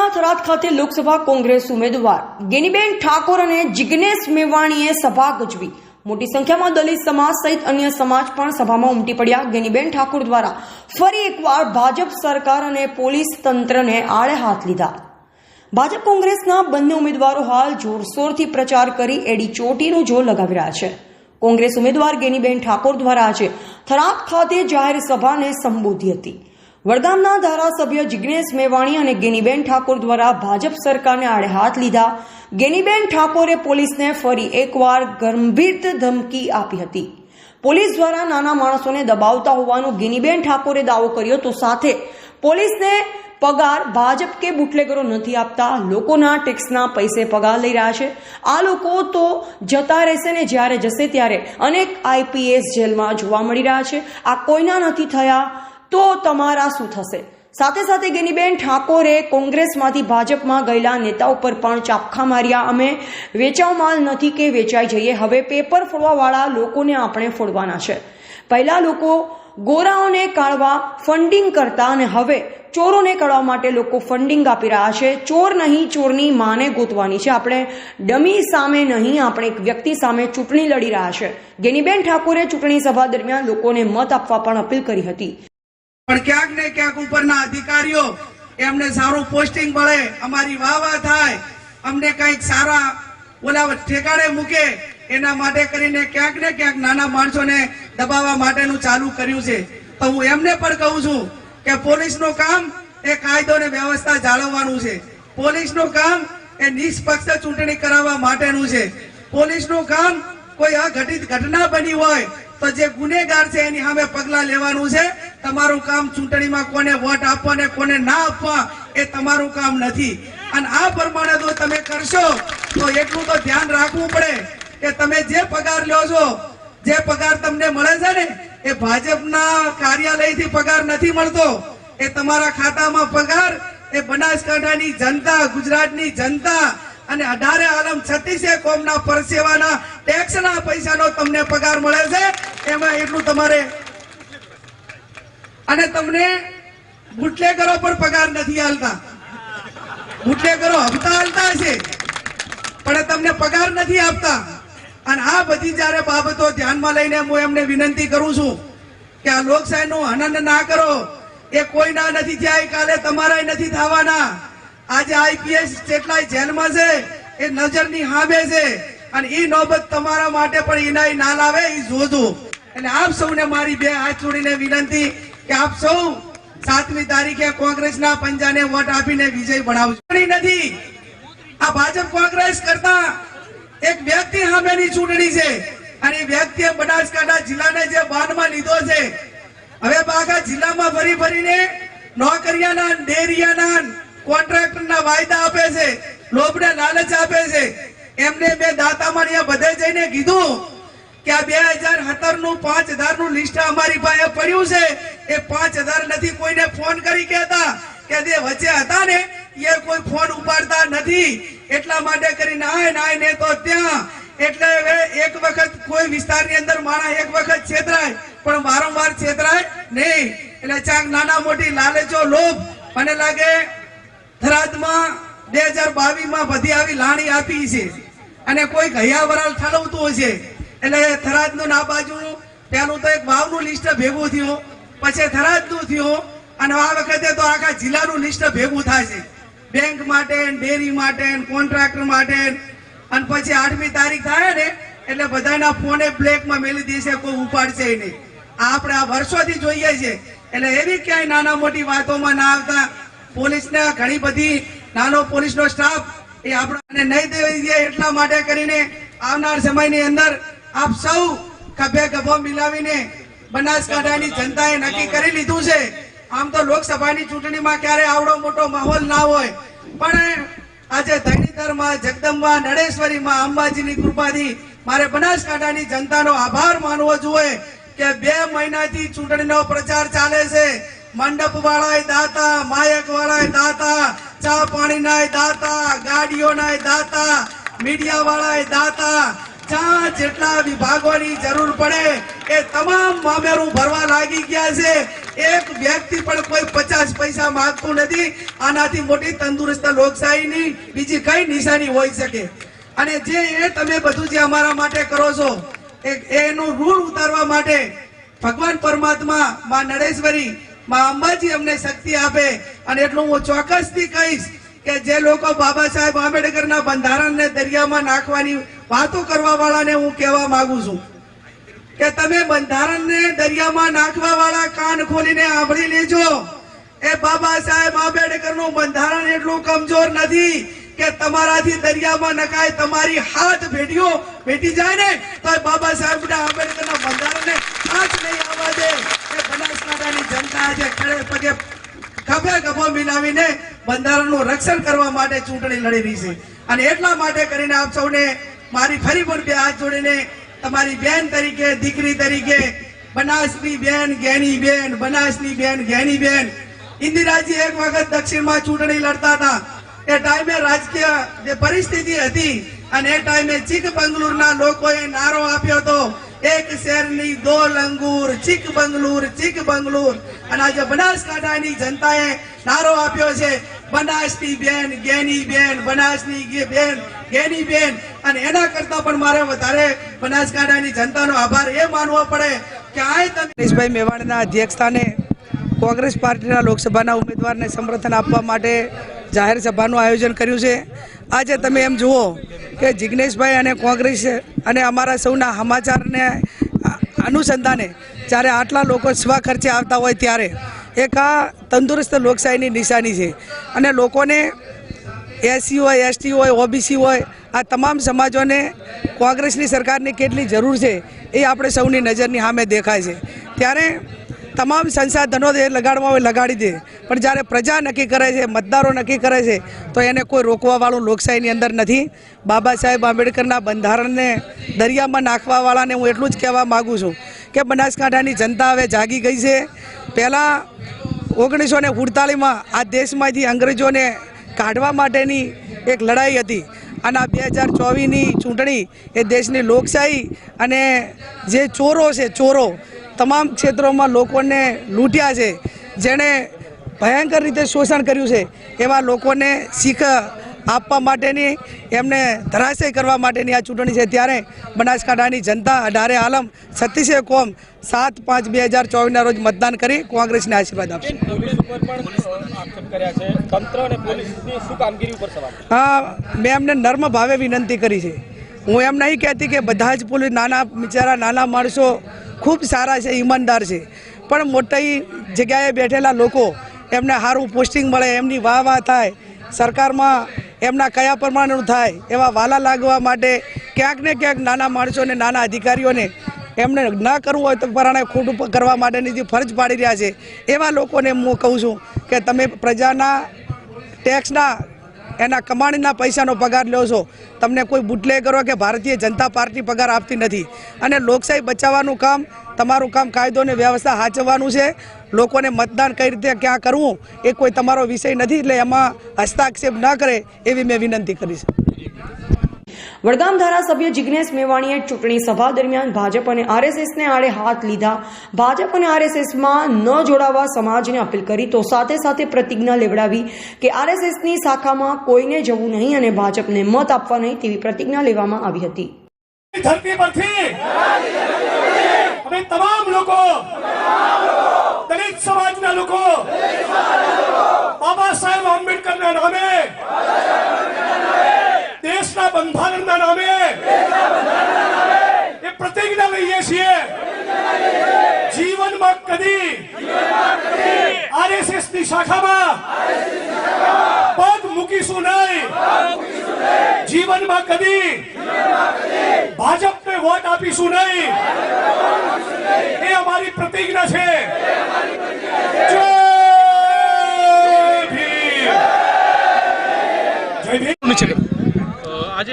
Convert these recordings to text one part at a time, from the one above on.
જિલ્લાના થરાદ ખાતે લોકસભા કોંગ્રેસ ઉમેદવાર ગેનીબેન ઠાકોર અને જિગ્નેશ મેવાણીએ સભા ગજવી. મોટી સંખ્યામાં દલિત સમાજ સહિત અન્ય સમાજ પણ સભામાં ઉમટી પડ્યા. ગેનીબેન ઠાકોર દ્વારા ફરી એકવાર ભાજપ સરકાર અને પોલીસ તંત્રને આળે હાથ લીધા. ભાજપ કોંગ્રેસના બંને ઉમેદવારો હાલ જોરશોરથી પ્રચાર કરી એડી ચોટીનો જોર લગાવી રહ્યા છે. કોંગ્રેસ ઉમેદવાર ગેનીબેન ઠાકોર દ્વારા આજે થરાદ ખાતે જાહેર સભાને સંબોધી હતી. વડગામના ધારાસભ્ય જિગ્નેશ મેવાણી અને ગેનીબેન ઠાકોર દ્વારા ભાજપ સરકારને આડે હાથ લીધા. ગેનીબેન ઠાકોરે પોલીસને ફરી એકવાર ગંભીર ધમકી આપી હતી. પોલીસ દ્વારા નાના માણસોને દબાવતા હોવાનું ગેનીબેન ઠાકોરે દાવો કર્યો તો સાથે પોલીસને પગાર ભાજપ કે બુટલેગરો નથી આપતા. લોકોના ટેક્સના પૈસે પગાર લઈ રહ્યા છે. આ લોકો તો જતા રહેશે ને જ્યારે જશે ત્યારે અનેક આઈપીએસ જેલમાં જોવા મળી રહ્યા છે. આ કોઈના નથી થયા. તો તમારા શું થશે? સાથે સાથે ગેનીબેન ઠાકોરે કોંગ્રેસમાંથી ભાજપમાં ગયેલા નેતા ઉપર પણ ચાપખા માર્યા. અમે વેચાવ માલ નથી કે વેચાઈ જઈએ. હવે પેપર ફોડવાવાળા લોકોને આપણે ફોડવાના છે. પહેલા લોકો ગોરાઓને કાઢવા ફંડિંગ કરતા અને હવે ચોરોને કાઢવા માટે લોકો ફંડિંગ આપી રહ્યા છે. ચોર નહીં, ચોરની માને ગોતવાની છે. આપણે ડમી સામે નહીં, આપણે એક વ્યક્તિ સામે ચૂંટણી લડી રહ્યા છે. ગેનીબેન ઠાકોરે ચૂંટણી સભા દરમિયાન લોકોને મત આપવા પણ અપીલ કરી હતી. પણ ક્યાંક ને ક્યાંક ઉપરના અધિકારીઓ એમને સારું પોસ્ટિંગ મળે, અમારી વાહ વાહ થાય, અમને કંઈક સારા ઓલા ઠેકાણે મૂકે, એના માટે કરીને ક્યાંક ને ક્યાંક નાના માણસોને દબાવવા માટેનું ચાલુ કર્યું છે. તો હું એમને પણ કહું છું કે પોલીસનું કામ એ કાયદો ને વ્યવસ્થા જાળવવાનું છે. પોલીસનું કામ એ નિષ્પક્ષ ચૂંટણી કરાવવા માટેનું છે. પોલીસનું કામ કોઈ અઘટિત ઘટના બની હોય તો જે ગુનેગાર છે એની સામે પગલાં લેવાનું છે. તમારું કામ ચૂંટણીમાં કોને વોટ આપવા ને કોને ના આપવા એ તમારું કામ નથી. અને આ પ્રમાણે જો તમે કરશો, તો એટલું તો ધ્યાન રાખવું પડે કે તમે જે પગાર લ્યો છો, જે પગાર તમને મળે છે ને, એ ભાજપના કાર્યાલયથી પગાર નથી મળતો. એ તમારા ખાતામાં પગાર, એ બનાસકાંઠાની જનતા, ગુજરાતની જનતા અને અઢારે આલમ છત્રીસે કોમના પરસેવાના ટેક્સના પૈસાનો તમને પગાર મળે છે. એમાં એટલું તમારે અને તમને બુટલેગરો પણ પગાર નથી હાલતા. બુટલેગરો હપ્તા હાલતા છે પણ તમને પગાર નથી આપતા. અને આ બધી જ્યારે બાબતો ધ્યાનમાં લઈને હું એમને વિનંતી કરું છું કે આ લોકશાહીનું હનન ના કરો. એ કોઈના નથી થયા કાલે તમારા નથી થવાના. આજે આઈપીએસ જેટલાય જેલમાં છે, એ નજરની હાબે છે. અને એ નોબત તમારા માટે પણ ઇનાય ના લાવે એ જોજો. એટલે આપ સૌને મારી બે હાથ જોડીને વિનંતી કે આપ સૌ સાતમી તારીખે કોંગ્રેસના પંજાને વોટ આપીને વિજય બનાવજો નથી. આ ભાજપ કોંગ્રેસ કરતા એક વ્યક્તિ સામેની ચૂંટણી છે અને એ વ્યક્તિએ બનાસકાંઠા જિલ્લાને જે બાનમાં લીધો છે, હવે આખા જિલ્લામાં ફરી ફરીને નોકરિયાના, ડેરિયાના, કોન્ટ્રાક્ટરના વાયદા આપે છે, લોભને લાલચ આપે છે. એમને બે દાતામાં અહીંયા બધે જઈને કીધું કે આ બે હજાર સત્તરનું પાંચ હજારનું લિસ્ટ અમારી પાસે પડ્યું છે. એ પાંચ હજાર નથી કોઈને ફોન કરી કહેતા કે જે વચ્ચે હતા ને, એ કોઈ ફોન ઉપાડતા નથી. એટલા માટે કરી નાય નાય ને તો ત્યાં. એટલે હવે એક વખત કોઈ વિસ્તારની અંદર માણસ એક વખત છેતરાય, પણ વારંવાર છેતરાય નહીં. એટલે ચાક નાના મોટી લાલચો લોભ. મને લાગે થરાદમાં બે હજાર બાવીસમાં બધી આવી લાણી આપી છે. અને કોઈ ગયા વરાલ ઠાલવતું હશે. એટલે થરાદનું ના બાજુ પેલું તો એક વાવનું લિસ્ટ ભેગું થયું. પછી થરાદનું થયું. અને આ વખતે તો આખા જિલ્લાનું લિસ્ટ ભેગું થાય છે. બેંક માટે, ડેરી માટે, કોન્ટ્રાક્ટર માટે. અને પછી આઠમી તારીખ થાય ને, એટલે બધાના ફોને બ્લેકમાં મેલી દેશે કોઈ ઉપાડશે નહીં. આપણે આ વર્ષોથી જોઈએ છે. એટલે એવી ક્યાંય નાના મોટી વાતોમાં ના આવતા. પોલીસને ઘણી બધી નાનો પોલીસનો સ્ટાફ એ આપણને નહીં દેવી દે એટલા માટે કરીને આવનાર સમયની અંદર આપ સૌ ખભે ખભો મિલાવીને બનાસકાંઠાની જનતાએ નક્કી કરી લીધું છે. આમ તો લોકસભાની ચૂંટણીમાં ક્યારે આવડો મોટો માહોલ ના હોય. પણ આજે ધણીધરમાં, જગદંબા, નડેશ્વરીમાં, અંબાજીની કૃપાથી મારે બનાસકાંઠાની જનતાનો આભાર માનવો જોઈએ કે બે મહિનાથી ચૂંટણીનો પ્રચાર ચાલે છે. મંડપ વાળાય દાતા માયક વાળાય દાતા, ચા પાણીના દાતા ગાડીઓના દાતા મીડિયા વાળાય દાતા જ્યાં જેટલા વિભાગોની જરૂર પડે, એ તમામ મામેરું ભરવા લાગી ગયા છે. એક વ્યક્તિ પણ કોઈ પચાસ પૈસા માંગતું નથી. આનાથી મોટી તંદુરસ્ત લોકશાહીની બીજી કઈ નિશાની હોઈ શકે? અને જે એ તમે બધું જે અમારા માટે કરો છો એનું ઋણ ઉતારવા માટે ભગવાન પરમાત્મા, માં નરેશ્વરી, માં અંબાજી અમને શક્તિ આપે. અને એટલું હું ચોક્કસથી કહીશ કે જે લોકો બાબા સાહેબ આંબેડકરના બંધારણને દરિયામાં નાખવાની વાતો કરવા વાળાને હું કહેવા માંગુ છું કે તમે બંધારણને દરિયામાં નાખવા વાળા કાન ખોલીને સાંભળી લેજો. એ બાબા સાહેબ આંબેડકરનું બંધારણ એટલું કમજોર નથી કે તમારાથી દરિયામાં નખાય, તમારી હાથ ભેટીઓ ભેટી જાય ને, તો બાબા સાહેબ આંબેડકરના બંધારણને હાથ નહીં આવવા દે. એ બનાસકાંઠાની જનતા આજે ખડે પગે ખભે ખભો મિલાવીને બંધારણનું રક્ષણ કરવા માટે ચૂંટણી લડી છે. અને એટલા માટે કરીને આપ સૌને મારી ફરી પણ બે હાથ જોડીને તમારી બેન તરીકે, દીકરી તરીકે, બનાસની બેન ઘેની બેન, બનાસની બેન ગેની બેન. ઇન્દિરાજી એક વખત દક્ષિણમાં ચૂંટણી લડતા હતા. એ ટાઈમે રાજકીય જે પરિસ્થિતિ હતી અને એ ટાઈમે ચીક બંગલુરના લોકોએ નારો આપ્યો હતો. એક શહેરની દો લંગૂર ચીક બંગલુર ચીક બંગલુર અને આજે બનાસકાંઠાની જનતાએ નારો આપ્યો છે. બનાસની બેન, ગેની બેન, બનાસની બેન, ગેની બેન. અને એના કરતા પણ મારે વધારે બનાસકાંઠાની જનતાનો આભાર એ માનવો પડે કે આ તમે મેવાડના અધ્યક્ષસ્થાને કોંગ્રેસ પાર્ટીના લોકસભાના ઉમેદવારને સમર્થન આપવા માટે જાહેર સભાનું આયોજન કર્યું છે. આજે તમે એમ જુઓ કે જિગ્નેશભાઈ અને કોંગ્રેસ અને અમારા સૌના સમાચારને અનુસંધાને જ્યારે આટલા લોકો સ્વ ખર્ચે આવતા હોય ત્યારે એક આ તંદુરસ્ત લોકશાહીની નિશાની છે. અને લોકોને એસસી હોય, એસટી હોય, ઓબીસી હોય, આ તમામ સમાજોને કોંગ્રેસની સરકારની કેટલી જરૂર છે એ આપણે સૌની નજરની સામે દેખાય છે. ત્યારે તમામ સંસાધનો જે લગાડવા હોય, લગાડી દે. પણ જ્યારે પ્રજા નક્કી કરે છે, મતદારો નક્કી કરે છે, તો એને કોઈ રોકવાવાળું લોકશાહીની અંદર નથી. બાબા સાહેબ આંબેડકરના બંધારણને દરિયામાં નાખવાવાળાને હું એટલું જ કહેવા માગું છું કે બનાસકાંઠાની જનતા હવે જાગી ગઈ છે. પહેલાં ઓગણીસો ને ઉડતાલીસમાં આ દેશમાંથી અંગ્રેજોને કાઢવા માટેની એક લડાઈ હતી. અને આ બે હજાર ચોવીસની ચૂંટણી એ દેશની લોકશાહી અને જે ચોરો છે, ચોરો, તમામ ક્ષેત્રોમાં લોકોને લૂંટ્યા છે. જેણે ભયંકર રીતે શોષણ કર્યું છે. એવા લોકોને શીખ આપવા માટેની, એમને ધરાશય કરવા માટેની આ ચૂંટણી છે. ત્યારે બનાસકાંઠાની જનતા અઢારે આલમ છત્રીસે કોમ, સાત પાંચ બે હજાર ચોવીસના રોજ મતદાન કરી કોંગ્રેસને આશીર્વાદ આપશે. હા, મેં એમને નર્મ ભાવે વિનંતી કરી છે. હું એમ નહીં કહેતી કે બધા જ પોલીસ નાના બિચારા, નાના માણસો ખૂબ સારા છે, ઈમાનદાર છે. પણ મોટી જગ્યાએ બેઠેલા લોકો એમને સારું પોસ્ટિંગ મળે, એમની વાહ વાહ થાય. સરકારમાં એમના કયા પ્રમાણેનું થાય, એવા વાલા લાગવા માટે ક્યાંક ને ક્યાંક નાના માણસોને, નાના અધિકારીઓને એમને ન કરવું હોય તો પરાણે ખોટું કરવા માટેની જે ફરજ પાડી રહ્યા છે, એવા લોકોને હું કહું છું કે તમે પ્રજાના ટેક્સના, એના કમાણીના પૈસાનો પગાર લો છો. તમને કોઈ બુટલે કરો કે ભારતીય જનતા પાર્ટી પગાર આપતી નથી. અને લોકશાહી બચાવવાનું કામ, તમારું કામ કાયદો અને વ્યવસ્થા સાચવવાનું છે. લોકોને મતદાન કઈ રીતે ક્યાં કરવું એ કોઈ તમારો વિષય નથી એટલે એમાં હસ્તાક્ષેપ ના કરે એવી મેં વિનંતી કરી છે. વડગામ ધારાસભ્ય જિગ્નેશ મેવાણીએ ચૂંટણી સભા દરમિયાન ભાજપ અને આરએસએસને આડે હાથ લીધા. ભાજપ અને આરએસએસમાં ન જોડાવા સમાજને અપીલ કરી તો સાથે સાથે પ્રતિજ્ઞા લેવડાવી કે આરએસએસની શાખામાં કોઈને જવું નહીં અને ભાજપને મત આપવા નહીં તેવી પ્રતિજ્ઞા લેવામાં આવી હતી. ધરતી પરથી અમે તમામ લોકો દલિત સમાજના લોકો બાબા સાહેબ આંબેડકરના નામે દેશના બંધારણના નામે એ પ્રતિજ્ઞા લઈએ છીએ જીવનમાં કદી આરએસએસની શાખામાં પગ મૂકીશું નહીં જીવનમાં કદી ભાજપને વોટ આપીશું નહીં. એ અમારી પ્રતિજ્ઞા છે. જય ભીમ. જય ભીમ. છે? અ, આજે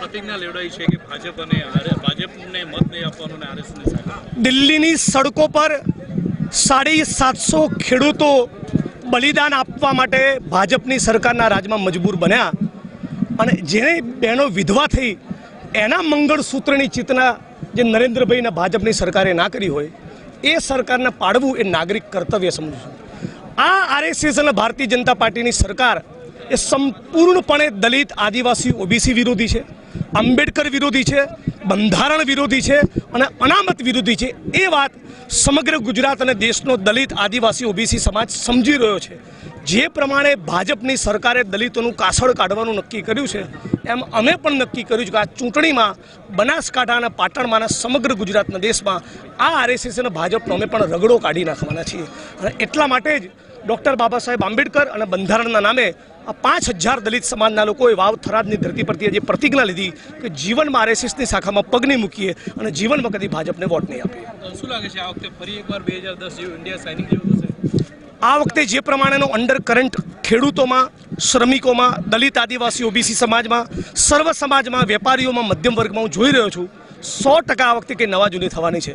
પ્રતિજ્ઞા લેવડાવી છે કે ભાજપ અને ભાજપને મત નહીં આપવાનો અને આરએસએસને દિલ્હીની સડકો પર સાડી સાતસો ખેડૂતો બલિદાન આપવા માટે ભાજપની સરકારના રાજમાં મજબૂર બન્યા. અને જેને બહેનો વિધવા થઈ એના મંગળસૂત્રની ચેતના જે નરેન્દ્રભાઈના ભાજપની સરકારે ના કરી હોય, એ સરકારને પાડવું એ નાગરિક કર્તવ્ય સમજું છું. આ આરએસએસ અને ભારતીય જનતા પાર્ટીની સરકાર એ સંપૂર્ણપણે દલિત, આદિવાસી, ઓબીસી વિરોધી છે, આંબેડકર વિરોધી છે, બંધારણ વિરોધી છે અને અનામત વિરોધી છે. એ વાત સમગ્ર ગુજરાત અને દેશનો દલિત, આદિવાસી, ઓબીસી સમાજ સમજી રહ્યો છે. જે પ્રમાણે ભાજપની સરકારે દલિતોનું કાસળ કાઢવાનું નક્કી કર્યું છે એમ અમે પણ નક્કી કર્યું છે કે આ ચૂંટણીમાં બનાસકાંઠા અને પાટણમાંના સમગ્ર ગુજરાતના દેશમાં આ આરએસએસ અને ભાજપનો અમે પણ રગડો કાઢી નાખવાના છીએ. અને એટલા માટે જ ડૉક્ટર બાબા સાહેબ આંબેડકર અને બંધારણના નામે આ પાંચ હજાર દલિત સમાજના લોકોએ વાવ થરાદની ધરતી પરથી જે પ્રતિજ્ઞા લીધી કે જીવનમાં આરએસએસની શાખામાં પગ નહીં મૂકીએ અને જીવનમાં કદી ભાજપને વોટ નહીં આપીએ. શું લાગે છે? આ વખતે ફરી એકવાર બે હજાર દસ જેવું ઇન્ડિયા સાઇનિંગ જેવું આ વખતે જે પ્રમાણેનો અંડર કરંટ ખેડૂતોમાં શ્રમિકોમાં દલિત આદિવાસી ઓબીસી સમાજમાં સર્વ સમાજમાં વેપારીઓમાં મધ્યમ વર્ગમાં હું જોઈ રહ્યો છું સો ટકા આ વખતે કંઈ નવા જૂની થવાની છે.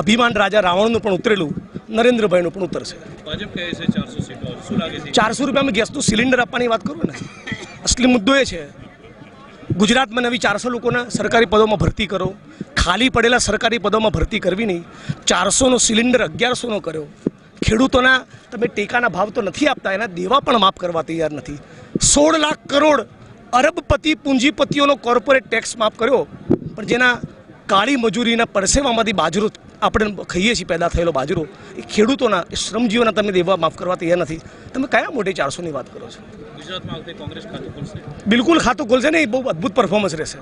અભિમાન રાજા રાવણનું પણ ઉતરેલું નરેન્દ્રભાઈનું પણ ઉતરશે. ચારસો રૂપિયા ચારસો રૂપિયામાં ગેસનું સિલિન્ડર આપવાની વાત કરું ને? અસલી મુદ્દો એ છે ગુજરાતમાં નવી ચારસો લોકોને સરકારી પદોમાં ભરતી કરો ખાલી પડેલા સરકારી પદોમાં ભરતી કરવી નહીં. ચારસોનો સિલિન્ડર અગિયારસોનો કર્યો. ખેડૂતોના તમે ટેકાના ભાવ તો નથી આપતા એના દેવા પણ માફ કરવા તૈયાર નથી. સોળ લાખ કરોડ અરબપતિ પૂંજીપતિઓનો કોર્પોરેટ ટેક્સ માફ કર્યો પણ જેના કાળી મજૂરીના પરસેવામાંથી બાજરો આપણે ખાઈએ છીએ પેદા થયેલો બાજરો એ ખેડૂતોના એ શ્રમજીવોના તમે દેવા માફ કરવા તૈયાર નથી. તમે કયા મોટે ચારસોની વાત કરો છો? ગુજરાતમાં આ કોંગ્રેસ ખાતું ખોલશે? બિલકુલ ખાતું ખોલશે ને એ બહુ અદ્ભુત પરફોર્મન્સ રહેશે.